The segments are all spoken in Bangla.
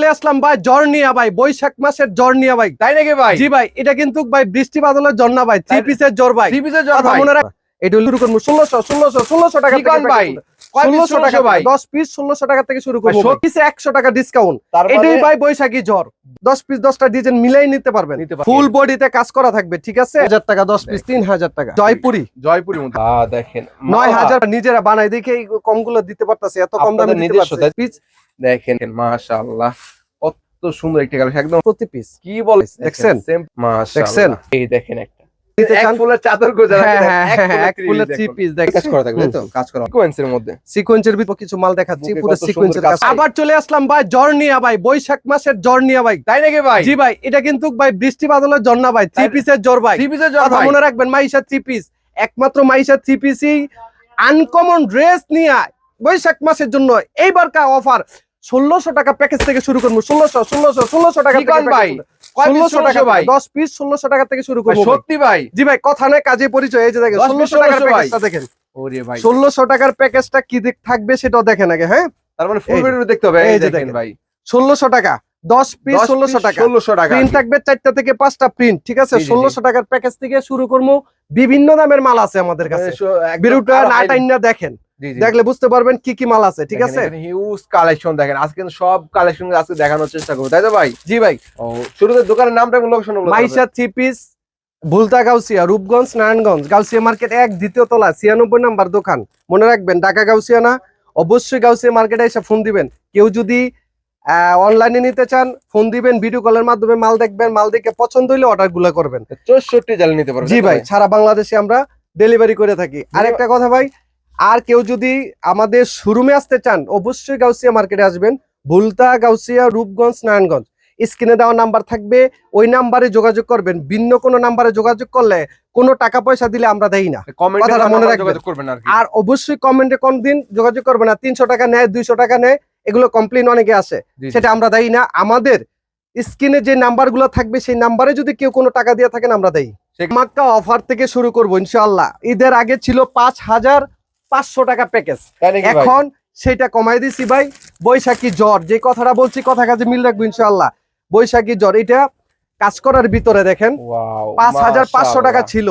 চলে আসলাম ভাই জর্নিয়া ভাই বৈশাখ মাসের জর্নিয়া ভাই। তাই নাকি ভাই? জি ভাই এটা কিন্তু ভাই বৃষ্টি বাদলের ঝর্ণা ভাই থ্রি পিসের জ্বর ভাই। থ্রি পিসের জ্বর মনে রাখ এটা শুরু করব ষোলোশো ষোলোশো ষোলোশো টাকা ভাই? ষোলোশো টাকা ভাই? দশ পিস ষোলোশো টাকা থেকে শুরু করব। পিসে একশো টাকা ডিসকাউন্ট এটাই ভাই বৈশাখী জ্বর। দশ পিস দশটা ডিজাইন মিলাই নিতে পারবেন। ফুল বডিতে কাজ করা থাকবে ঠিক আছে? হাজার টাকা দশ পিস তিন হাজার টাকা। জয়পুরি। জয়পুরি দেখেন। নয় হাজার নিজেরা বানাই দেখে এই কমগুলো দিতে পারতাছে এত কম দামে? পিস দেখেন মাশাআল্লাহ কত সুন্দর একটা কালেকশন একদম প্রতি পিস কি বলে দেখছেন? দেখছেন? এই দেখেন একটা। আবার চলে আসলাম ভাই জর্নিয়া ভাই বৈশাখ মাসের জর্নিয়া ভাই। তাই নাকি ভাই? জি ভাই এটা কিন্তু ভাই বৃষ্টি বাদলের ঝর্ণা ভাই থ্রি পিসের ভাই। মনে রাখবেন মাইশা থ্রি পিস একমাত্র মাইশা থ্রি পিসই আনকমন ড্রেস নিয়ে। বৈশাখ মাসের জন্য। এইবার কা অফার ষোলোশো টাকা প্যাকেজ থেকে শুরু করব। ষোলোশো ষোলোশো ষোলোশো টাকা ভাই? ষোলোশো টাকা ভাই? দশ পিস ষোলোশো টাকা থেকে শুরু করব সত্যি ভাই। জি ভাই কথা নয় কাজে পরিচয়। এই যে দেখেন ষোলোশো টাকার প্যাকেজটা দেখেন। ষোলোশো টাকার প্যাকেজটা কি দিক থাকবে সেটাও দেখেন আগে হ্যাঁ? তার মানে ফুল ভিডিও দেখতে হবে এই এই যে দেখেন দেখেন। ভাই। ষোলোশো টাকা দশ পিস ষোলোশো টাকা। ষোলোশো টাকা। প্রিন্ট থাকবে চারটা থেকে পাঁচটা প্রিন্ট ঠিক আছে। ষোলোশো টাকার প্যাকেজ থেকে শুরু করব। বিভিন্ন দামের মাল আছে আমাদের কাছে। বিরুটা না টাইনা দেখেন। দেখলে বুঝতে পারবেন কি কি মাল আছে ঠিক আছে? হিউজ কালেকশন দেখেন। আজকে কিন্তু সব কালেকশন আজকে দেখানোর চেষ্টা করব তাই তো ভাই? জি ভাই। শুরুতে দোকানের নামটা এবং location Maisha three piece Bhulta Gausia Rupganj Narayanganj Gausia market এক দ্বিতীয় তলা ছিয়ানব্বই নাম্বার দোকান। মনে রাখবেন ঢাকা গাউসিয়া না অবশ্যই গাউসিয়া মার্কেটে এসে ফোন দিবেন। কেউ যদি অনলাইনে নিতে চান ফোন দিবেন ভিডিও কলের মাধ্যমে মাল দেখবেন মাল দেখে পছন্দ হইলে অর্ডারগুলো করবেন। চৌষট্টি জাল নিতে পারবেন জি ভাই সারা বাংলাদেশে আমরা ডেলিভারি করে থাকি। আরেকটা কথা ভাই আর কেউ যদি আমাদের শোরুমে আসতে চান অবশ্যই গাউসিয়া মার্কেটে আসবেন। ভুলতা গাউসিয়া রূপগঞ্জ নারায়ণগঞ্জ। স্ক্রিনে দেওয়া নাম্বার থাকবে ওই নাম্বারে যোগাযোগ করবেন। ভিন্ন কোনো নাম্বারে যোগাযোগ করলে কোনো টাকা পয়সা দিলে আমরা দেই না। কথাটা মনে রাখবেন। আর অবশ্যই কমেন্টে কোন দিন যোগাযোগ করবেন না। তিনশো টাকা নেয় দুইশো টাকা নেয় এগুলো কমপ্লেন অনেকে আসে। সেটা আমরা দেই না। আমাদের স্ক্রিনে যে নাম্বারগুলো থাকবে সেই নাম্বারে যদি কেউ কোনো টাকা দিয়ে থাকেন আমরা দেই। মাক্কা অফার থেকে শুরু করব ইনশাআল্লাহ। ঈদের আগে ছিল পাঁচ হাজার পাঁচশো টাকা প্যাকেজ? এখন সেটা কমাই দিছি ভাই বৈশাখী জ্বর। যে কথাটা বলছি কথা কাজে মিল রাখব ইনশাল্লাহ বৈশাখী জ্বর এটা কাজ করার ভিতরে দেখেন পাঁচ হাজার পাঁচশো টাকা ছিল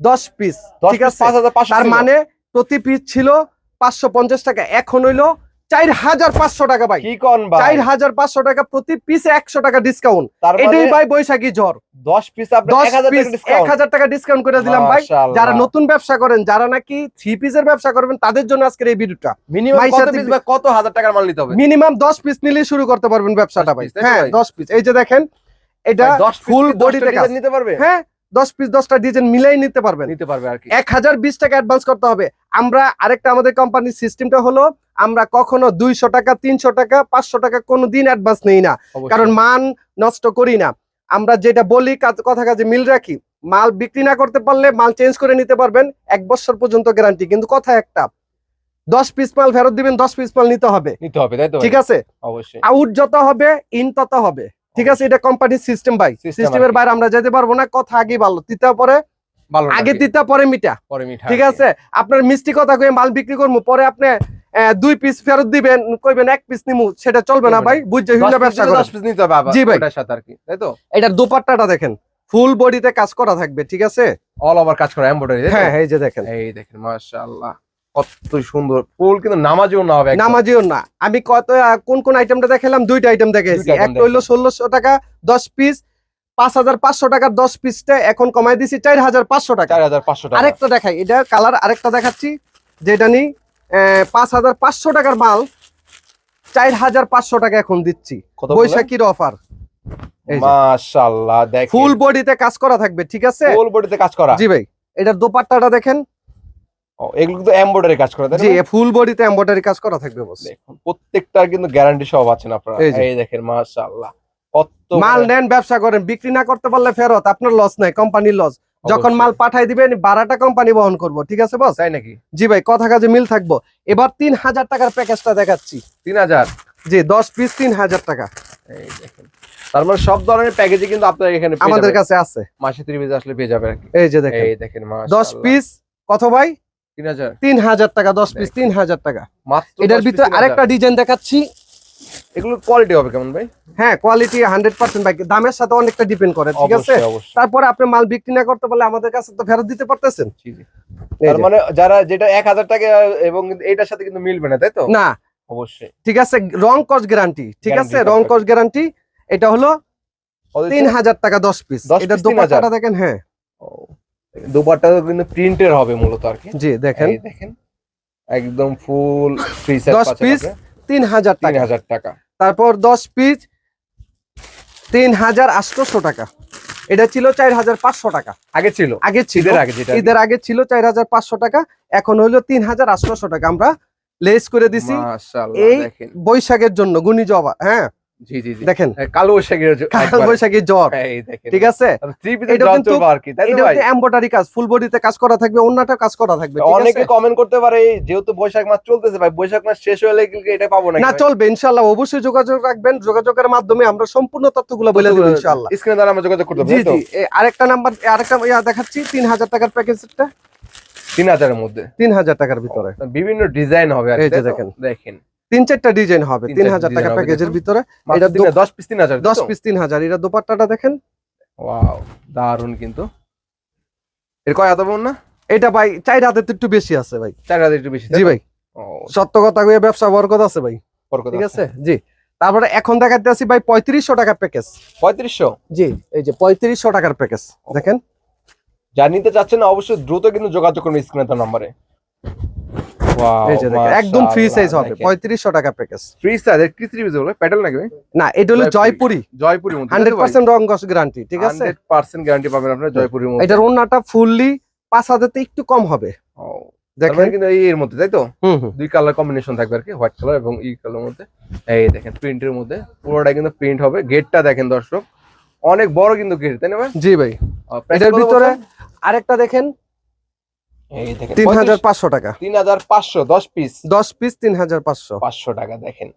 দশ পিস ঠিক আছে? হাজার তার মানে প্রতি পিস ছিল পাঁচশো পঞ্চাশ টাকা। এখন হইল চার হাজার পাঁচশো টাকা ভাই। কি কন চার হাজার পাঁচশো টাকা প্রতি পিসে একশো টাকা ডিসকাউন্ট মানে এটাই ভাই বৈশাখী জ্বর দশ পিস এক হাজার টাকা এক ডিসকাউন্ট হাজার টাকা ডিসকাউন্ট করে দিলাম ভাই। যারা নতুন ব্যবসা করেন যারা নাকি থ্রি পিসের ব্যবসা করবেন তাদের জন্য আজকের এই ভিডিওটা মিনিমাম কত হাজার টাকার মাল নিতে হবে? মিনিমাম দশ পিস নিলে শুরু করতে পারবেন ব্যবসাটা ভাই। হ্যাঁ দশ পিস এই যে দেখেন এটা ফুল বডিতে নিতে পারবে? হ্যাঁ দশ পিস দশটা ডিজাইন মিলাই নিতে পারবেন। নিতে পারবে আর কি। এক হাজার বিশ টাকা অ্যাডভান্স করতে হবে। আমরা আরেকটা আমাদের কোম্পানির সিস্টেমটা হলো আমরা কখনো দুইশো টাকা তিনশো টাকা পাঁচশো টাকা কোনো দিন অ্যাডভান্স নেই না। কারণ মান নষ্ট করি না। আমরা যেটা বলি কথা কাজে মিল রাখি মাল বিক্রি না করতে পারলে মাল চেঞ্জ করে নিতে পারবেন এক বছর পর্যন্ত গ্যারান্টি কিন্তু কথা একটা দশ পিস মাল ফেরত দিবেন দশ পিস মাল নিতে হবে। নিতে হবে তাই তো ঠিক আছে? অবশ্যই। আউট যত হবে ইন তত হবে। ঠিক আছে? এটা কোম্পানির সিস্টেম ভাই। System সিস্টেমের বাইরে আমরা যেতে পারব না কথা আগে ভালো। তিতা পরে আগে তিতা পরে মিটা। পরে মিঠা ঠিক আছে? আপনার মিষ্টি কথা কয়ে মাল বিক্রি করব পরে আপনি দুই পিস ফেরত দিবেন কইবেন এক পিস নিমু সেটা চলবে না ভাই বুঝছে হিন্দা ব্যবসা করে। দশ piece নিতে হবে জি ভাই। ওটার সাথে আর কি তাই তো? এটার দোপাট্টাটা দেখেন ফুল বডিতে কাজ করা থাকবে ঠিক আছে? অল ওভার কাজ করা এমব্রয়ডারি হ্যাঁ এই যে দেখেন। এই দেখেন মাশাআল্লাহ কত সুন্দর ফুল কিন্তু নামাজিও না হবে। নামাজিও না। আমি কত কোন কোন আইটেমটা দেখালাম দুইটা আইটেম দেখাইছি। একটা হইল ষোলোশো টাকা দশ পিস পাঁচ হাজার পাঁচশো টাকার দশ পিসটা এখন কমাই দিছি চার হাজার পাঁচশো টাকা। চার হাজার পাঁচশো টাকা। আরেকটা দেখাই এটা কালার আরেকটা দেখাচ্ছি যেটা নি পাঁচ হাজার পাঁচশো টাকার মাল চার হাজার পাঁচশো টাকা এখন দিচ্ছি? বৈশাখীর অফার। মাশাআল্লাহ দেখেন। ফুল বডিতে কাজ করা থাকবে ঠিক আছে? ফুল বডিতে কাজ করা? জি ভাই এটার দোপাট্টাটা দেখেন। ও, এগুলো এমব্রয়ডারি কাজ করা জি? ফুল বডিতে এমব্রয়ডারি কাজ করা থাকবে বস দেখুন প্রত্যেকটার কিন্তু গ্যারান্টি সহ আপনারা। এই দেখেন মাশাআল্লাহ কত মাল নেন ব্যবসা করেন বিক্রি না করতে পারলে ফেরত আপনার লস নাই কোম্পানির লস যখন। মাল পাঠাই দিবেন ভাড়াটা কোম্পানি বহন করব ঠিক আছে বস তাই নাকি? জি ভাই কথা কাজে মিল থাকব। এবার তিন হাজার টাকার প্যাকেজটা দেখাচ্ছি। তিন হাজার? জি দশ পিস তিন হাজার টাকা। এই দেখেন। তার মানে সব ধরনের প্যাকেজে কিন্তু আপনারা এখানে আমাদের কাছে আছে। মাসে ত্রিশ আসলে পেয়ে যাবে এই যে দেখেন। এই দেখেন দশ পিস কত ভাই? তিন হাজার। তিন হাজার টাকা দশ পিস তিন হাজার টাকা। এটার ভিতরে আরেকটা ডিজাইন দেখাচ্ছি। এগুলোর কোয়ালিটি হবে কেমন ভাই? হ্যাঁ কোয়ালিটি হান্ড্রেড পার্সেন্ট ভাই। দামের সাথে অনেকটা ডিপেন্ড করে ঠিক আছে? অবশ্যই অবশ্যই। তারপরে আপনি মাল বিক্রি না করতে পারলে আমাদের কাছে তো ফেরত দিতে পারতেছেন। জি, জি। এই তার যে। মানে যারা যেটা এক হাজার টাকা এবং এটার সাথে কিন্তু মিলবে না তাই তো? না। অবশ্যই। ঠিক আছে রং কস গ্যারান্টি ঠিক আছে? রং থাকবে। গ্যারান্টি এটা হলো তিন হাজার টাকা দশ পিস 10 এটা দোপাট্টাটা দেখেন হ্যাঁ। ও, কিন্তু প্রিন্টের হবে মূলত আর কি। জি দেখেন। দেখেন। একদম ফুল ফ্রি 10 piece তিন হাজার তিন টাকা। হাজার টাকা। তারপর দশ পিস তিন হাজার আটশোশো টাকা। এটা ছিল চার হাজার পাঁচশো টাকা। আগে ছিল। আগে ছিল। আগে ঈদের আগে ছিল চার হাজার পাঁচশো টাকা। এখন হলো তিন হাজার আটশোশো টাকা। আমরা লেস করে দিছি। এই বৈশাখের জন্য গুণিজবা হ্যাঁ। দেখেন। কালো বৈশাখের যে- কাল। বৈশাখী জ্বর। ঠিক আছে? এম্বয়ডারি কাজ ফুল বডিতে কাজ করা থাকবে অন্যটা কাজ করা থাকবে অনেকে কমেন্ট করতে পারে যেহেতু বৈশাখ মাস চলতেছে ভাই বৈশাখ মাস শেষ হলে এটা পাবো না না চলবে ইনশাল্লাহ অবশ্যই যোগাযোগ রাখবেন যোগাযোগের মাধ্যমে আমরা সম্পূর্ণ তথ্যগুলো বলে দেবো ইনশাল্লাহ স্ক্রিনে দ্বারা আমরা যোগাযোগ করতে জি জি আরেকটা নাম্বার আরেকটা ইয়া দেখাচ্ছি তিন হাজার টাকার প্যাকেজটা তিন হাজারের মধ্যে। তিন হাজার টাকার ভিতরে। বিভিন্ন ডিজাইন হবে? দেখেন। দেখেন। তিন চারটা ডিজাইন হবে তিন হাজার টাকা প্যাকেজের ভিতরে। এটা দশ পিস তিন হাজার দশ পিস তিন হাজার। এটা দোপাট্টাটা দেখেন। ওয়াও দারুণ কিন্তু। এর কয় হাতে না? এটা ভাই চার হাতে একটু বেশি আছে ভাই। চার হাতে একটু বেশি জি ভাই। সত্য কথা কয়ে ব্যবসা বরকত আছে ভাই। বরকত ঠিক আছে। জি। তারপরে এখন দেখাতে আছি ভাই পঁয়ত্রিশশো টাকার প্যাকেজ পঁয়ত্রিশশো? জি এই যে পঁয়ত্রিশশো টাকার প্যাকেজ দেখেন। যা নিতে চাচ্ছেন অবশ্যই দ্রুত কিন্তু যোগাযোগ করুন স্ক্রিনে তার নম্বরে। এই যে দেখেন একদম ফ্রি সাইজ হবে পঁয়ত্রিশশো টাকা প্যাকেজ ফ্রি সাইজ এর কি বলে প্যাডেল ভাই? না এটা হলো জয়পুরি। জয়পুরি মধ্যে রং গস গ্যারান্টি ঠিক আছে? হান্ড্রেড পার্সেন্ট গ্যারান্টি পাবেন আপনারা জয়পুরির মধ্যে। এটার ফুললি একটু কম হবে। দেখেন। মানে কিন্তু এর মধ্যে তাই তো? দুই কালার কম্বিনেশন থাকবে আর কি হোয়াইট কালার এবং ই কালার মধ্যে। এই দেখেন প্রিন্টের মধ্যে পুরোটা কিন্তু প্রিন্ট হবে। গেটটা দেখেন দর্শক অনেক বড় কিন্তু গেট তাই না ভাই? জি ভাই। এটার ভিতরে আরেকটা দেখেন তিন হাজার পাঁচশো টাকা। তিন হাজার পাঁচশো দশ পিস দশ পিস তিন হাজার পাঁচশো। পাঁচশো টাকা দেখেন।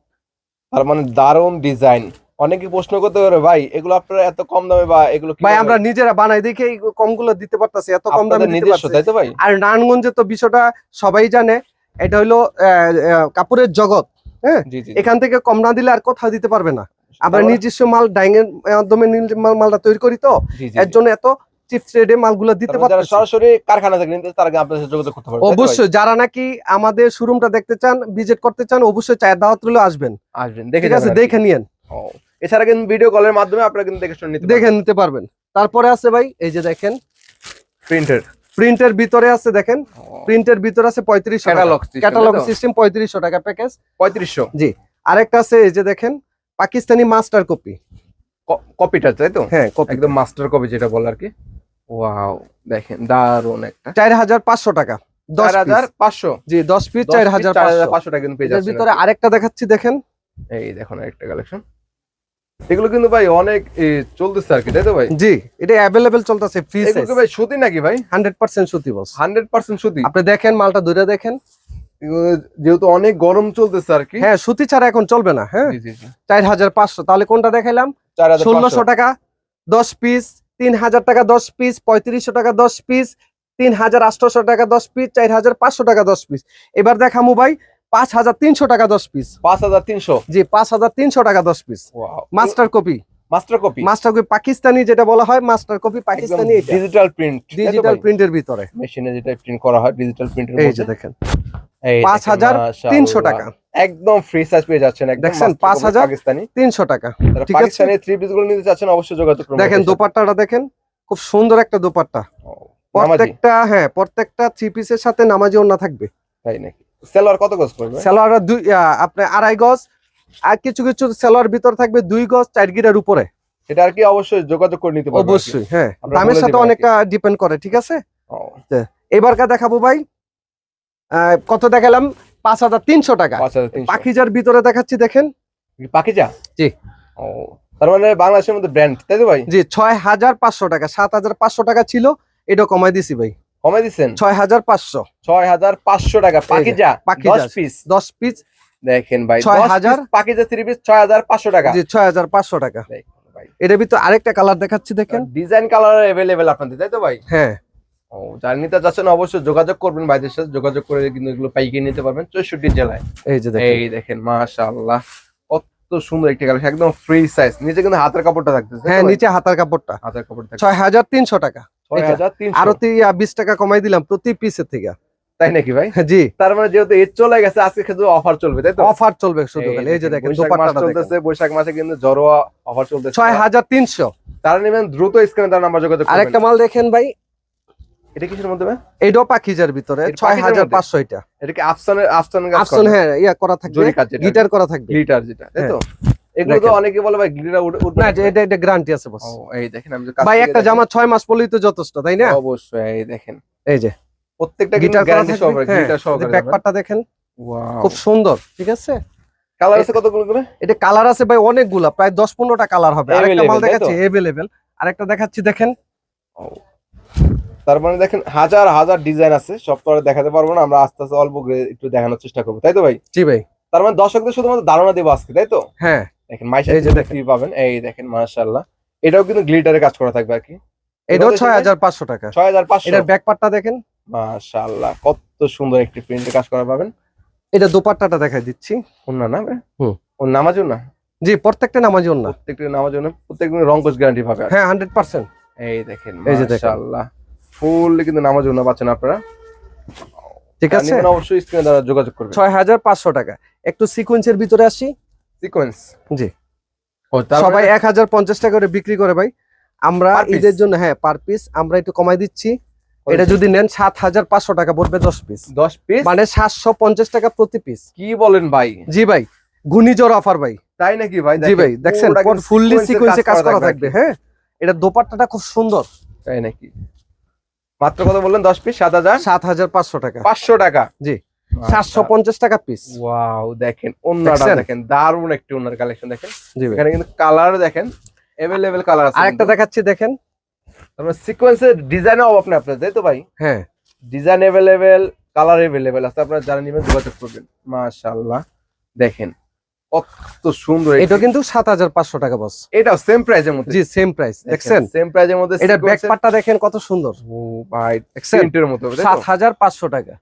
তার মানে দারুণ ডিজাইন অনেকে প্রশ্ন করতে পারে ভাই এগুলো আপনারা এত কম দামে বা এগুলো ভাই আমরা নিজেরা বানাই দেখে কমগুলো দিতে পারতাছি এত কম দামে নিজস্ব তাই তো ভাই? আর নারায়ণগঞ্জে তো বিষয়টা সবাই জানে এটা হলো কাপড়ের জগৎ জি এখান থেকে কম না দিলে আর কোথাও দিতে পারবে না। আমরা নিজস্ব মাল ডাইং এর মাধ্যমে মালটা তৈরি করি তো। এর জন্য এত রেটে মালগুলো দিতে তারপরে সরাসরি কারখানা থেকে নিতে তারা আপনাদের সাথে যোগাযোগ করতে পারবে? তাই তো ভাই? অবশ্যই যারা নাকি আমাদের শোরুমটা দেখতে চান ভিজিট করতে চান অবশ্যই চায়ের দাওয়াত রইলেও আসবেন। আসবেন দেখে ঠিক আছে দেখে নিয়েন। এছাড়া কিন্তু ভিডিও কলের মাধ্যমে আপনারা কিন্তু দেখে শুনে নিতে দেখে নিতে পারবেন। তারপরে আছে ভাই এই যে দেখেন প্রিন্টের প্রিন্টের ভিতরে আছে দেখেন প্রিন্টের ভিতরে আছে পঁয়ত্রিশশো ক্যাটালগ ক্যাটালগ সিস্টেম পঁয়ত্রিশশো টাকা প্যাকেজ পঁয়ত্রিশশো? জি আরেকটা আছে এই যে দেখেন পাকিস্তানি মাস্টার কপি কপিটা তাই তো? হ্যাঁ একদম মাস্টার কপি যেটা বলে আর কি। ওয়াও দেখেন দারুণ একটা। চার হাজার পাঁচশো টাকা দশ হাজার। পাঁচশো। জি দশ পিস চার হাজার পাঁচশো। টাকা কিন্তু পেয়ে যাচ্ছেন ভিতরে আরেকটা দেখাচ্ছি দেখেন। এই দেখুন একটা কালেকশন এগুলো কিন্তু ভাই অনেক চলতেছে আর কি তাই তো ভাই? জি এটা অ্যাভেলেবেল চলতেছে ফ্রি এগুলো কি ভাই সুতি নাকি ভাই? হান্ড্রেড পার্সেন্ট সুতি বস হান্ড্রেড পার্সেন্ট সুতি। আপনি দেখেন মালটা ধরে দেখেন। যেহেতু অনেক গরম চলতেছে আর কি। হ্যাঁ সুতি ছাড়া এখন চলবে না হ্যাঁ? জি জি জি। চার হাজার পাঁচশো তাহলে কোনটা দেখাইলাম? চার হাজার ষোলোশো টাকা দশ পিস তিন হাজার টাকা দশ পিস পঁয়ত্রিশশো টাকা দশ পিস তিন হাজার আটশোশো টাকা দশ পিস চার হাজার পাঁচশো টাকা দশ পিস এবার দেখামু ভাই পাঁচ হাজার তিনশো টাকা দশ পিস পাঁচ হাজার তিনশো? জি পাঁচ হাজার তিনশো টাকা দশ piece master copy master copy master copy Pakistani যেটা বলা হয় মাস্টার কপি পাকিস্তানি এটা। ডিজিটাল প্রিন্ট ডিজিটাল প্রিন্টের ভিতরে। মেশিনে যেটা প্রিন্ট করা হয় ডিজিটাল প্রিন্টের এই যে দেখেন। এই পাঁচ দেখেন, হাজার। তিনশো টাকা। একদম ফ্রি সাইজ পেয়ে যাচ্ছেন দেখছেন, পাঁচ হাজার পাকিস্তানি। তিনশো টাকা। ঠিক আছে। পাকিস্তানি থ্রি পিসগুলো নিতে চাচ্ছেন অবশ্যই যোগাযোগ করুন দেখেন দোপাট্টাটা দেখেন খুব সুন্দর একটা দোপাট্টা। প্রত্যেকটা হ্যাঁ প্রত্যেকটা থ্রি পিসের সাথে নামাজি ওন্না থাকবে। তাই নাকি? সেলোয়ার কত গজ পড়বে? সেলোয়ার দুই আপনার আড়াই গজ আর কিছু কিছু সেলোয়ার ভিতর থাকবে দুই গজ চার গিরার উপরে। এটা আর কি অবশ্যই যোগাযোগ করে নিতে পারবেন অবশ্যই হ্যাঁ। দামের সাথে। অনেকটা ডিপেন্ড করে ঠিক আছে? এবারকার দেখাবো ভাই। কত দেখালাম? পাঁচ হাজার তিনশো টাকা। পাখিজার ভিতরে দেখাচ্ছি দেখেন। পাখিজা? জি। ও তার মানে বাংলাদেশের মধ্যে ব্র্যান্ড তাই তো ভাই? জি ছয় হাজার পাঁচশো টাকা সাত হাজার পাঁচশো টাকা ছিল এটা কমাই দিছি ভাই। কমে দিচ্ছেন ছয় হাজার পাঁচশো। ছয় হাজার পাঁচশো টাকা পাখিজা পাখিজা। দশ পিস দশ পিস দেখেন ভাই ছয় হাজার। পাখিজা থ্রি পিস ছয় হাজার পাঁচশো টাকা। জি ছয় হাজার পাঁচশো টাকা। এটার ভিতর আরেকটা কালার দেখাচ্ছি দেখেন। ডিজাইন কালার অ্যাভেলেবেল আপনাদের তাই তো ভাই? হ্যাঁ। ও যারা নিতে চাচ্ছেন অবশ্যই যোগাযোগ করবেন ভাইদের সাথে যোগাযোগ করে কিন্তু এগুলো পাইকিয়ে নিতে পারবেন চৌষট্টি জেলায়। এই যে দেখেন। এই দেখেন মাশাআল্লাহ কত সুন্দর একটি কালেকশন একদম ফ্রি সাইজ নিচে কিন্তু হাতের কাপড়টা থাকতেছে হ্যাঁ নিচে হাতার কাপড়টা। হাতের কাপড় থাকছে ছয় হাজার তিনশো টাকা। ছয় হাজার তিনশো। আরও বিশ টাকা কমাই দিলাম প্রতি পিসের থেকে। তাই নাকি ভাই? জি। তার মানে যেহেতু ঈদ চলে গেছে আজকে শুধু অফার চলবে তাই তো? অফার চলবে শুধু খালি। এই যে দেখেন দেখেন চলতেছে বৈশাখ মাসে কিন্তু জরোয়া অফার চলতেছে। ছয় হাজার তিনশো। তারা নেবেন দ্রুত স্ক্রিনে তার নাম্বার যোগাযোগ আরেকটা মাল দেখেন ভাই। এটা কিসের মধ্যে ভাই? এটাও পাখিজার ভিতরে এটা ছয় পাখিজার হাজার মধ্যে? পাঁচশো এটা। এটা কি আফসানের আফসানের কাজ আফসন হ্যাঁ ইয়া করা থাকবে। গিটার করা থাকবে। গিটার যেটা তাই তো? এগুলো তো অনেকে বলে ভাই গ্লিটার উঠবে না না। এটা এটা এটা গ্যারান্টি আছে বস ও, এই দেখেন আমি ভাই একটা জামা ছয় মাস পরলেই তো যথেষ্ট তাই না? অবশ্যই এই দেখেন। এই যে। প্রত্যেকটা গিটার গ্যারান্টি সহকারে হ্যাঁ গ্লিটার সহকারে ব্যাক পার্টটা দেখেন। ওয়াও খুব সুন্দর ঠিক আছে? কালার আছে কতগুলো করে? এটা কালার আছে ভাই অনেকগুলা প্রায় দশ পনেরোটা কালার হবে। আরেকটা মাল? দেখাচ্ছি এভেলেবেল আরেকটা দেখাচ্ছি দেখেন। তার মানে দেখেন হাজার হাজার ডিজাইন আছে সব তো আর দেখাতে পারব না আমরা আস্তে আস্তে অল্প একটু দেখানোর চেষ্টা করব তাই তো ভাই? জি ভাই। তার মানে দর্শকদের শুধুমাত্র ধারণা দেবো আজকে তাই তো? হ্যাঁ। দেখেন মাইশা এই যে দেখেন। পাবেন এই দেখেন মাশাআল্লাহ। এটাও কিন্তু গ্লিটারে কাজ করা থাকবে আর কি। এটাও কত ছয় ভাই? হাজার পাঁচশো টাকা। ছয় হাজার পাঁচশো। এটার ব্যাক পার্টটা দেখেন। মাশাআল্লাহ কত সুন্দর একটি প্রিন্টে কাজ করা পাবেন। এটা দোপাট্টাটা দেখাই দিচ্ছি। ওনা না? হুম। ওর নামাজও না? জি প্রত্যেকটা নামাজি না। প্রত্যেকটা নামাজও না প্রত্যেকটা রঙ্কশ গ্যারান্টি পাবে হ্যাঁ হান্ড্রেড পার্সেন্ট এই দেখেন। মাশাআল্লাহ ফুল কিন্তু নামাজও না পাচ্ছেন আপনারা। ঠিক আছে? অবশ্যই স্ক্রিনে দ্বারা যোগাযোগ করবেন। ছয় হাজার পাঁচশো টাকা। একটু সিকোয়েন্সের ভিতরে আসি? সিকোয়েন্স জি। সবাই মানে এক হাজার পঞ্চাশ টাকা করে বিক্রি করে ভাই। আমরা? ঈদের জন্য হ্যাঁ পার পিস আমরা একটু কমাই দিচ্ছি। এটা যদি নেন সাত হাজার পাঁচশো টাকা পড়বে দশ পিস দশ পিস মানে সাতশো পঞ্চাশ টাকা প্রতি পিস কি বলেন ভাই? জি ভাই ঘূর্ণিঝড় অফার ভাই। তাই নাকি ভাই? জি ভাই দেখছেন ফুললি সিকোয়েন্সে কাজ করা থাকবে হ্যাঁ? এটা দোপাট্টাটা খুব সুন্দর। তাই নাকি? মাত্র কত বললেন? দশ পিস সাত হাজার সাত হাজার পাঁচশো টাকা। পাঁচশো টাকা? জি সাতশো পঞ্চাশ টাকা পিস ওয়াও দেখেন অন্যটা দেখেন দারুণ একটি অন্যার কালেকশন দেখেন। জি এখানে কিন্তু কালার দেখেন অ্যাভেলেবেল কালার আছে আরেকটা দেখাচ্ছি দেখেন। তারপর সিকোয়েন্সের ডিজাইন হবে না আপনার তাই তো ভাই? হ্যাঁ। ডিজাইন অ্যাভেলেবেল কালার অ্যাভেলেবেল আছে আপনারা যারা নিবেন যোগাযোগ করবেন। মাশাআল্লাহ। দেখেন কত সুন্দর এটা কিন্তু 7500 টাকা বস এটা সেম প্রাইজের মধ্যে। জি সেম প্রাইস দেখছেন? সেম প্রাইজের মধ্যে এটা ব্যাক দেখেন কত সুন্দর। ও ভাই দেখছেন? সাত হাজার পাঁচশো টাকা।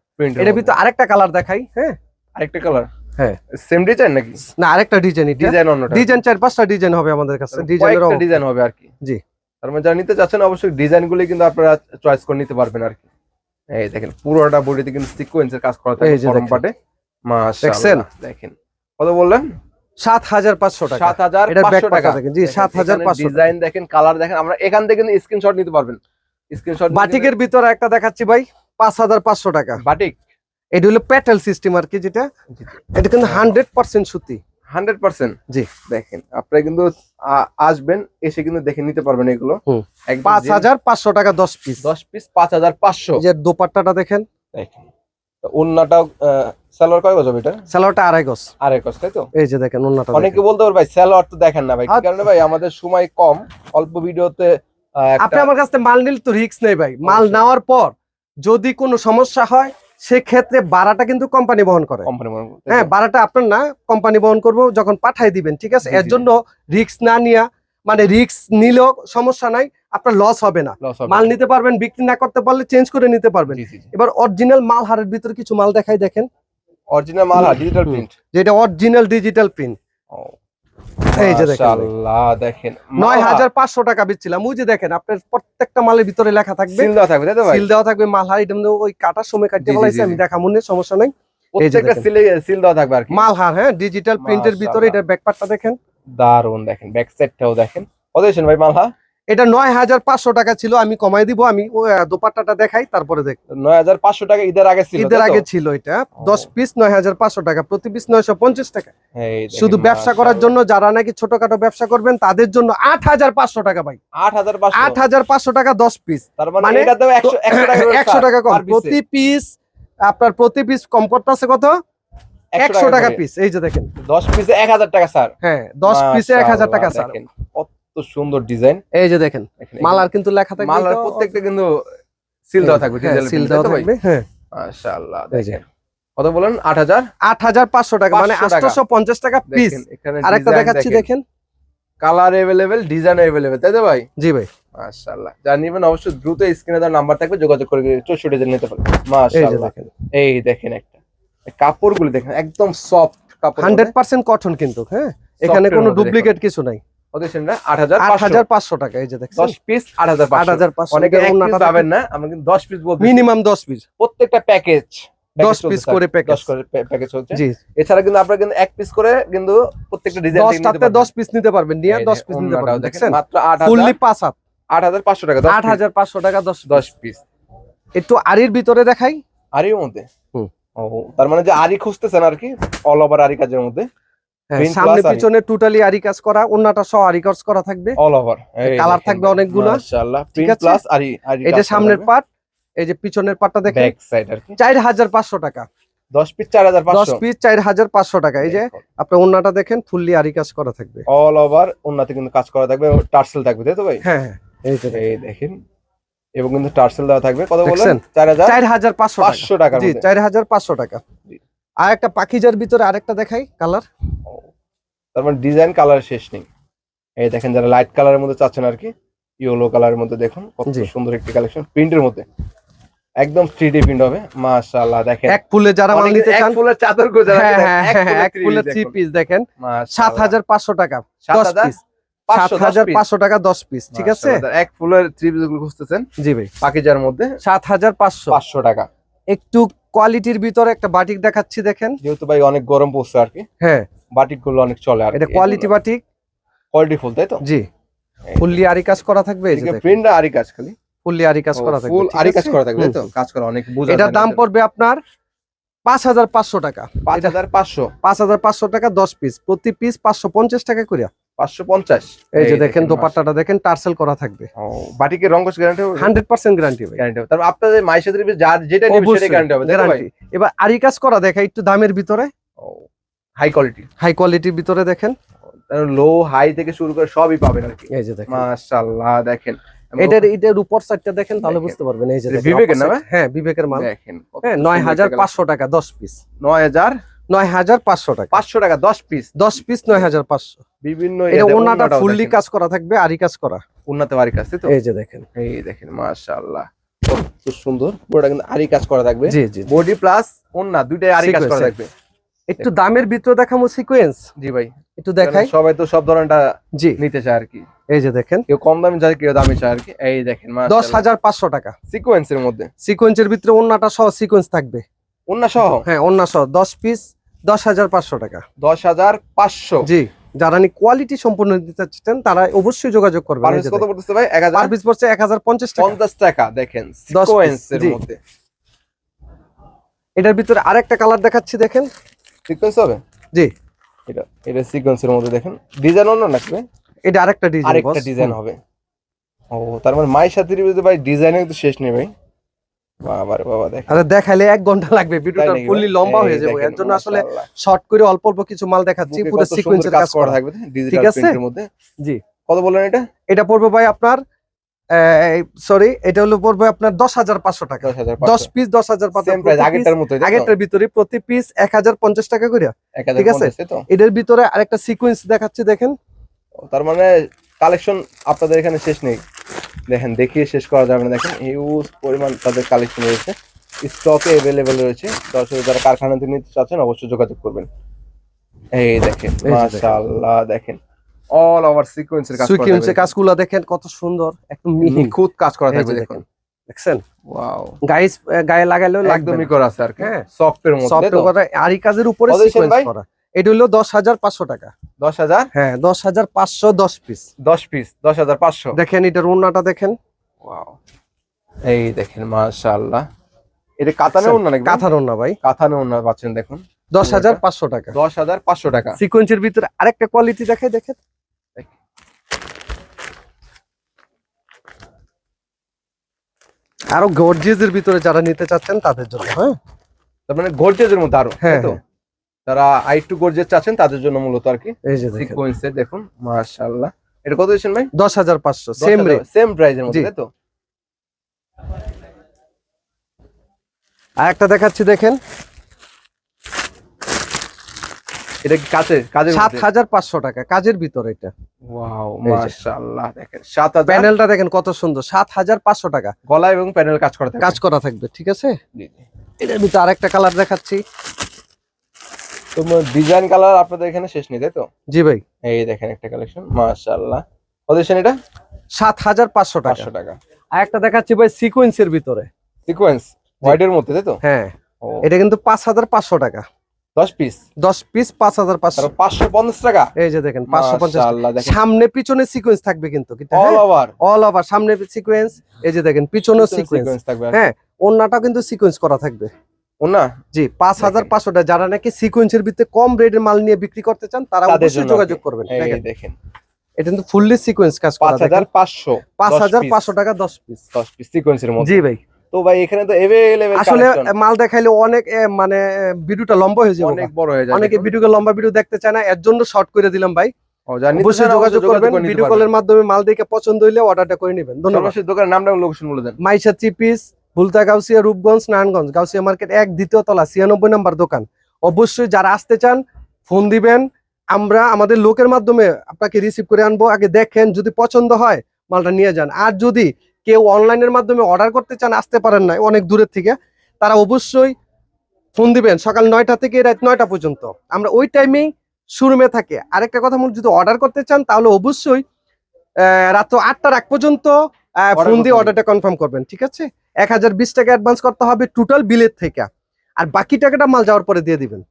এটা ভিতরে আরেকটা কালার দেখাই হ্যাঁ? আরেকটা কালার হ্যাঁ। সেম ডিজাইন নাকি? না আরেকটা ডিজাইন ডিজাইন অন্যটা। ডিজাইন চার পাঁচটা ডিজাইন হবে আমাদের কাছে। ডিজাইনের ডিজাইন হবে আর কি। জি। তার মানে যারা নিতে চাচ্ছেন অবশ্যই ডিজাইনগুলো কিন্তু আপনারা চয়েস করে নিতে পারবেন আর কি। এই দেখেন পুরোটা বডিতে কিন্তু সিকোয়েন্সের কাজ করা থাকে গরম পাটে দেখছেন? দেখেন। কত বললেন? সাত হাজার পাঁচশো টাকা। সাত হাজার পাঁচশো টাকা। পাতা দেখেন, জি, 7,500 ডিজাইন দেখেন কালার দেখেন আমরা এখান থেকে কিন্তু স্ক্রিনশট নিতে পারবেন। স্ক্রিনশট বাটিকের ভিতরে একটা দেখাচ্ছি ভাই পাঁচ হাজার পাঁচশো টাকা। বাটিক? এটা হলো প্যাটেল সিস্টেম আর কি যেটা। এটা কিন্তু হান্ড্রেড পার্সেন্ট সুতি। Hundred percent? জি। দেখেন আপনারা কিন্তু আসবেন এসে কিন্তু দেখে নিতে পারবেন এগুলো। পাঁচ হাজার পাঁচশো টাকা দশ পিস দশ পিস পাঁচ হাজার পাঁচশো। যে দোপাট্টাটা দেখেন। দেখেন ওন্নাটাও সালোয়ার কয় গজ হবে এটা? স্যালোয়ারটা আড়াই গজ। আড়াই গজ তাই তো? এই যে দেখেন অনেকে বলতে পারে ভাই সালোয়ার তো দেখেন না ভাই। আচ্ছা। কারণে ভাই আমাদের সময় কম অল্প ভিডিওতে আপনি আমার কাছ মাল নিলে তো রিস্ক নেই ভাই। মাল নেওয়ার পর যদি কোনো সমস্যা হয় সেক্ষেত্রে ভাড়াটা কিন্তু কোম্পানি বহন করে। হ্যাঁ ভাড়াটা আপনার না কোম্পানি বহন করব যখন পাঠাই দিবেন ঠিক আছে? এর জন্য রিস্ক না নিয়া মানে রিস্ক নিলেও সমস্যা নাই আপনার লস হবে না। মাল নিতে পারবেন বিক্রি না করতে পারলে চেঞ্জ করে নিতে পারবেন। এবার অরিজিনাল মাল হারের ভিতরে কিছু মাল দেখাই দেখেন। অরিজিনাল মাল ডিজিটাল প্রিন্ট যেটা অরিজিনাল ডিজিটাল প্রিন্ট এই যে দেখেন। আল্লাহ দেখেন। নয় হাজার পাঁচশো টাকা বেচছিলাম। ওই যে দেখেন আপনার প্রত্যেকটা মালের ভিতরে লেখা থাকবে। সিল দেওয়া থাকবে তাই তো ভাই? সিল দেওয়া থাকবে মাল হার এটা ওই কাটার সময় জি, বলাইছে আমি। দেখা মনে সমস্যা নাই। প্রত্যেকটা। সিলে সিল দেওয়া থাকবে আর কি। মাল হার হ্যাঁ ডিজিটাল প্রিন্টের ভিতরে এটা ব্যাকপার্টটা দেখেন। দারুণ দেখেন ব্যাক সাইডটাও দেখেন। কত ভাই মালহা এটা নয় হাজার পাঁচশো টাকা ছিল আমি কমাই দিব আমি দোপাট্টাটা দেখাই তারপরে দেখ। নয় হাজার পাঁচশো টাকা ঈদের আগে ছিল ঈদের আগে ছিল এটা দশ পিস নয় হাজার পাঁচশো টাকা প্রতি পিস নয়শো পঞ্চাশ টাকা। শুধু ব্যবসা করার জন্য যারা নাকি ছোটখাটো ব্যবসা করবেন তাদের জন্য আট হাজার পাঁচশো টাকা ভাই। আট হাজার পাঁচশো। আট হাজার পাঁচশো টাকা দশ পিস। মানে মানে একশো টাকা কম। প্রতি পিস আপনার প্রতি পিস কম করতেছে কত? একশো টাকা পিস এই যে দেখেন। দশ পিসে এক হাজার টাকা স্যার হ্যাঁ দশ পিসে এক হাজার টাকা স্যার কত সুন্দর ডিজাইন। এই যে দেখেন মালার কিন্তু লেখা থাকবে মালার প্রত্যেকটা কিন্তু সিল দেওয়া থাকবে হ্যাঁ, সিল দেওয়া? থাকবে হ্যাঁ। মাশাআল্লাহ দেখেন। কত বলেন? আট হাজার? আট হাজার পাঁচশো টাকা মানে 500 টাকা। পিস আরেকটা দেখাচ্ছি দেখেন। কালার এভেলেবেল ডিজাইন এভেলেবেল তাই তো ভাই? জি ভাই। মাশাআল্লাহ যা নিবেন অবশ্যই দ্রুত স্ক্রিনে তার নাম্বার থাকবে যোগাযোগ করে চৌষট্টি জন নিতে পারবেন। এই মাশাআল্লাহ। এই দেখেন একটা। কাপড়গুলো দেখেন একদম সফট কাপড় হান্ড্রেড পার্সেন্ট কটন কিন্তু হ্যাঁ? এখানে কোনো ডুপ্লিকেট কিছু নাই। টাকা এই যে দেখছেন? পিস অনেকে পাবেন না আমরা কিন্তু দশ পিস বলতে মিনিমাম দশ পিস প্রত্যেকটা প্যাকেজ দশ পিস করে প্যাকেজ করে প্যাকেজ হচ্ছে জি। এছাড়া কিন্তু আপনারা কিন্তু এক পিস করে কিন্তু প্রত্যেকটা ডিজাইন পিস নিতে পারবেন। নিয়ে পিস নিতে দেখছেন? মাত্র ফুললি টাকা পিস একটু আরির ভিতরে দেখাই। আরির মধ্যে? হুম। ও তার মানে যে আরি খুঁজতেছেন আর কি? অল ওভার আরি কাজের মধ্যে? সামনে plus আরি। পিছনে টোটালি আরি কাজ করা অন্যটা সহ আরি কাজ করা থাকবে। অল ওভার Colour থাকবে অনেকগুলো। মাশাআল্লাহ প্রিন্ট প্লাস আরি এই সামনের পার্ট এই যে পিছনের পার্টটা দেখেন ব্যাক সাইড আর কি। চার হাজার পাঁচশো টাকা। 10 পিস 4500 দশ পিস চার হাজার পাঁচশো টাকা। এই যে আপনার অন্যটা দেখেন ফুললি আরি কাজ করা থাকবে। অল ওভার ওন্নাতে কিন্তু কাজ করা থাকবে টার্সেল থাকবে তাই তো ভাই? হ্যাঁ হ্যাঁ এই যে এই দেখেন এবং কিন্তু টার্সেল দেওয়া থাকবে কত বললেন? দেখছেন? 4000 চার হাজার পাঁচশো টাকা। 500 জি মধ্যে। চার হাজার পাঁচশো টাকা। জি। আর একটা পাখিজার ভিতরে আরেকটা দেখাই কালার। তার মানে ডিজাইন কালার শেষ নেই। এই দেখেন যারা লাইট কালারের মধ্যে চাচ্ছেন আর কি ইয়েলো কালারের মধ্যে দেখুন কত সুন্দর একটি কালেকশন প্রিন্টের মধ্যে। একদম 3D প্রিন্ট হবে। মাশাআল্লাহ দেখেন। এক ফুলে যারা অনেকে নিতে এক চান ফুলের চাদর গো যারা হ্যাঁ কিনেন, হ্যাঁ এক হ্যাঁ ফুলের এক ফুলে থ্রি পিস দেখেন। মাশাআল্লাহ। সাত হাজার পাঁচশো টাকা সাত দশ হাজার পিস পাঁচশো, সাত দশ হাজার piece। পাঁচশো টাকা দশ পিস ঠিক আছে? এক ফুলের থ্রি পিসগুলো খুঁজতেছেন। জি ভাই। পাকিজার মধ্যে সাত হাজার পাঁচশো। পাঁচশো টাকা। একটু কোয়ালিটির ভিতরে একটা বাটিক দেখাচ্ছি দেখেন। যেহেতু ভাই অনেক গরম পড়ছে আর কি হ্যাঁ। বাটিকগুলো অনেক চলে আর এটা কোয়ালিটি বাটিক। কোয়ালিটি ফুল তাই তো? জি। ফুললি আরি কাজ করা থাকবে এই যে। প্রিন্ট আরি কাজ খালি। ফুললি আরি কাজ করা থাকবে ফুল আরি কাজ করা থাকবে তো? কাজ করা অনেক বোঝা এটার দাম পড়বে আপনার পাঁচ হাজার পাঁচশো টাকা। পাঁচ হাজার পাঁচশো। পাঁচ হাজার পাঁচশো টাকা দশ পিস প্রতি পিস পাঁচশো পঞ্চাশ টাকা করে পাঁচশো পঞ্চাশ। এই যে দেখেন দোপাট্টাটা দেখেন টার্সেল করা থাকবে। বাটিকের রঙ্গস গ্যারান্টি হান্ড্রেড পার্সেন্ট গ্যারান্টি ভাই। গ্যারান্টি তারপর আপনাদের যেটা সেটা হবে এবার আরি কাজ করা দেখা একটু দামের ভিতরে। হাই কোয়ালিটি হাই কোয়ালিটির ভিতরে দেখেন। লো হাই থেকে শুরু করে সবই পাবেন আর কি। এই যে দেখেন। মাশাআল্লাহ দেখেন। এটার এটার উপর সাইডটা দেখেন তাহলে বুঝতে পারবেন। এই যে বিবেকের না হ্যাঁ? বিবেকের মাল। দেখেন হ্যাঁ সুন্দর নয় একটা হাজার collection। পাঁচশো টাকা দশ পিস নয় হাজার নয় হাজার পাঁচশো টাকা। পাঁচশো টাকা দশ পিস দশ পিস নয় হাজার পাঁচশো। বিভিন্ন এটা ওনাটা ফুললি কাজ করা থাকবে আরি কাজ করা। উন্নত বাড়ি কাজ তাই তো? এই যে দেখেন। এই দেখেন মাশাআল্লাহ। কত সুন্দর। পুরোটা কিন্তু আরি কাজ করা থাকবে। জি জি জি। বডি প্লাস ওন্না দুইটাই আরি কাজ করা থাকবে। একটু দামের ভিতরে দেখাবো সিকোয়েন্স জি ভাই। একটু দেখাই। সবাই তো সব ধরনেরটা জি। নিতে চায় আর কি। এই যে দেখেন। কেউ কম দামি চায় কেউ দামি চায় আর কি। এই দেখেন দশ হাজার পাঁচশো টাকা। সিকোয়েন্সের মধ্যে। সিকোয়েন্সের ভিতরে অন্যটা সহ সিকোয়েন্স থাকবে। ওন্না সহ? হ্যাঁ সহ। দশ পিস দশ হাজার পাঁচশো টাকা। দশ হাজার পাঁচশো। জি যারা নি কোয়ালিটি সম্পূর্ণ চাচ্ছেন তারা অবশ্যই যোগাযোগ কত পড়তেছে ভাই? এক হাজার? পার পিস পড়ছে এক হাজার পঞ্চাশ পঞ্চাশ টাকা দেখেন সিকোয়েন্সের মধ্যে। এটার ভিতরে আরেকটা কালার দেখাচ্ছি দেখেন। সিকোয়েন্স হবে? জি। এটা এটা সিকোয়েন্সের মধ্যে দেখেন। ডিজাইন অন্য নাকি এটা আরেকটা ডিজাইন আরেকটা ডিজাইন হবে। ও তার মানে মায়ের সাথে ভাই ডিজাইনের তো শেষ নেই ভাই। বাবা রে বাবা আরে দেখাইলে ঘণ্টা লাগবে। ভিডিওটা ফুললি লম্বা হয়ে যাবে এর জন্য আসলে শর্ট করে অল্প অল্প কিছু মাল দেখাচ্ছি পুরো সিকোয়েন্সের কাজ করা থাকবে ডিজিটাল প্রিন্টের মধ্যে। জি। কত বললেন এটা? এটা পড়বে ভাই আপনার সরি এটা হলো পড়বে আপনার দশ হাজার পাঁচশো টাকা। দশ পিস দশ হাজার আগেরটার ভিতরে প্রতি পিস এক হাজার পঞ্চাশ টাকা করে ঠিক আছে? এটার ভিতরে আরেকটা সিকোয়েন্স দেখাচ্ছি দেখেন। তার মানে কালেকশন আপনাদের এখানে শেষ নেই। দেখেন দেখিয়ে শেষ করা যাবে না। দেখেন হিউজ পরিমাণ তাদের কালেকশন রয়েছে। স্টকে অ্যাভেলেবেল রয়েছে। দর্শক যারা কারখানা থেকে নিতে চাচ্ছেন অবশ্যই যোগাযোগ করবেন। এই দেখেন। মাশাআল্লাহ দেখেন। অল ওভার সিকোয়েন্সের কাজ করা সিকোয়েন্সের। কাজগুলো দেখেন কত সুন্দর। একদম মিহি নিখুঁত কাজ করা থাকবে দেখেন। দেখছেন? ওয়াও গায়ে গায়ে লাগাইলেও লাগবে একদমই করা আছে আর কি। হ্যাঁ। সফটের মধ্যে সফট তাই তো? করা আরি কাজের উপরে সিকোয়েন্স করা। এটা হলো দশ হাজার পাঁচশো টাকা। দশ হাজার? হ্যাঁ দশ হাজার পাঁচশো দশ পিস দশ পিস দশ হাজার পাঁচশো। দেখেন এটার ওড়নাটা দেখেন। এই দেখেন মাশাআল্লাহ। এটা কাতানে ওন্না নাকি কাঁথার ওড়না ভাই। কাতানে ওন্না পাচ্ছেন দেখুন। দশ হাজার পাঁচশো টাকা। দশ হাজার পাঁচশো টাকা। সিকোয়েন্সের ভিতরে আরেকটা কোয়ালিটি দেখাই দেখেন। আরও গর্জিয়াসের ভিতরে যারা নিতে চাচ্ছেন তাদের জন্য হ্যাঁ। তার মানে গর্জেজের মধ্যে আরও হ্যাঁ, যারা আই টু গর্জেজ চাচ্ছেন তাদের জন্য মূলত আর কি। এই যে দেখেন। মাশাআল্লাহ। এটা কত দিচ্ছেন ভাই? দশ হাজার পাঁচশো সেম সেম প্রাইজের মধ্যে তো? আর একটা দেখাচ্ছি দেখেন। এটা কি কাজের কাজের সাত হাজার পাঁচশো টাকা কাজের ভিতরে এটা। ওয়াও। মাশাআল্লাহ দেখেন প্যানেলটা দেখেন কত সুন্দর সাত হাজার পাঁচশো টাকা। গলা এবং প্যানেল কাজ করা থাকে। কাজ করা থাকবে ঠিক আছে। এটার ভিতরে আরেকটা কালার দেখাচ্ছি। তো ডিজাইন কালার আপনাদের এখানে শেষ নেই তাই তো? জি ভাই। এই দেখেন একটা কালেকশন মাশাআল্লাহ। কত এটা? সাত হাজার পাঁচশো টাকা। পাঁচশো টাকা। আর একটা দেখাচ্ছি ভাই সিকোয়েন্সের ভিতরে। সিকোয়েন্স হোয়াইটের মধ্যে তাই তো? হ্যাঁ। এটা কিন্তু পাঁচ হাজার পাঁচশো টাকা। দশ পিস দশ পিস পাঁচ হাজার পাঁচশো। পাঁচশো পঞ্চাশ টাকা? এই যে দেখেন পাঁচশো পঞ্চাশ মাশাআল্লাহ দেখেন। সামনে পিছনে সিকোয়েন্স থাকবে কিন্তু অল ওভার অল ওভার সামনে সিকোয়েন্স এই যে দেখেন পিছনেও সিকোয়েন্স থাকবে হ্যাঁ ওন্নাটা কিন্তু সিকোয়েন্স করা থাকবে। ওনা জি পাঁচ হাজার পাঁচশো টাকা যারা নাকি সিকোয়েন্সের ভিতরে কম রেটের মাল নিয়ে বিক্রি করতে চান তারা অবশ্যই যোগাযোগ করবেন। দেখেন। এটা কিন্তু ফুললি সিকোয়েন্স কাজ করা টাকা পিস দশ পিস সিকোয়েন্সের মধ্যে। জি ভাই। তো ভাই এখানে তো এভেলেবেল আসলে মাল দেখাইলে অনেক মানে ভিডিওটা লম্বা হয়ে যাবে অনেক বড় হয়ে যায় অনেকে লম্বা ভিডিও দেখতে চায় না এর জন্য শর্ট করে দিলাম ভাই। অবশ্যই যোগাযোগ করবেন ভিডিও কলের মাধ্যমে মাল দেখে পছন্দ হইলে অর্ডারটা করে নেবেন। ধন্যবাদ। দোকানের নামটা লোকেশন বলে দেন। Maisha three piece Bhulta Gausia Rupganj Narayanganj. Gausia market এক দ্বিতীয় তলা ছিয়ানব্বই নাম্বার দোকান। অবশ্যই যারা আসতে চান ফোন দিবেন। আমরা আমাদের লোকের মাধ্যমে আপনাকে রিসিভ করে আনব। আগে দেখেন যদি পছন্দ হয় মালটা নিয়ে যান। আর যদি কেউ অনলাইনের মাধ্যমে অর্ডার করতে চান আসতে পারেন না অনেক দূরের থেকে তারা অবশ্যই ফোন দিবেন। সকাল নয়টা থেকে রাত নয়টা পর্যন্ত। আমরা ওই টাইমেই শোরুমে থাকে। আরেকটা কথা যদি অর্ডার করতে চান তাহলে অবশ্যই রাত আটটার আগ পর্যন্ত ফোন দিয়ে অর্ডারটা কনফার্ম করবেন ঠিক আছে? এক হাজার বিশ টাকা অ্যাডভান্স করতে হবে টোটাল বিলের থেকে। আর বাকি টাকাটা মাল যাওয়ার পরে দিয়ে দিবেন।